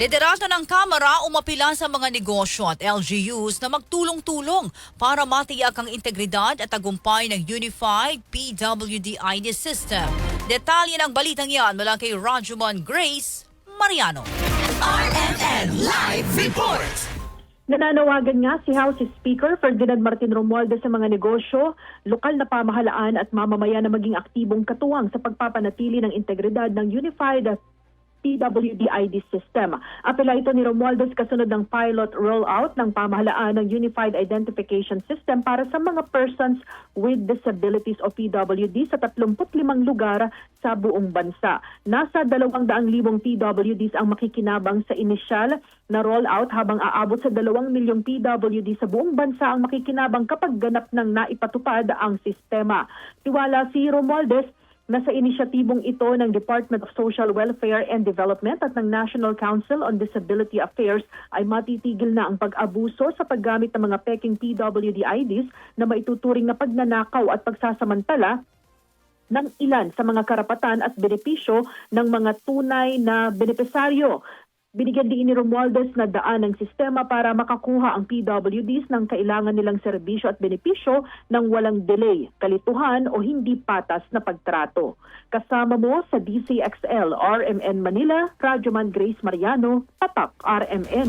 Liderato ng Kamara umapila sa mga negosyo at LGUs na magtulong-tulong para matiyak ang integridad at tagumpay ng Unified PWD ID system. Detalye ng balitang yan mula kay Rajuman Grace Mariano. RMN Live Report! Nananawagan nga si House Speaker Ferdinand Martin Romualdez sa mga negosyo, lokal na pamahalaan at mamamayan na maging aktibong katuwang sa pagpapanatili ng integridad ng Unified PWD-ID system. Apela ito ni Romualdez kasunod ng pilot rollout ng pamahalaan ng Unified Identification System para sa mga persons with disabilities o PWD sa 35 lugar sa buong bansa. Nasa 200,000 PWDs ang makikinabang sa inisyal na rollout habang aabot sa 2 milyong PWD sa buong bansa ang makikinabang kapag ganap ng naipatupad ang sistema. Tiwala si Romualdez na sa inisyatibong ito ng Department of Social Welfare and Development at ng National Council on Disability Affairs ay matitigil na ang pag-abuso sa paggamit ng mga peking PWD IDs na maituturing na pagnanakaw at pagsasamantala ng ilan sa mga karapatan at benepisyo ng mga tunay na benepisaryo. Binigyan din ni Romualdez na daan ng sistema para makakuha ang PWDs ng kailangan nilang serbisyo at benepisyo ng walang delay, kalituhan o hindi patas na pagtrato. Kasama mo sa DCXL RMN Manila, Radyoman Grace Mariano, Tatak RMN.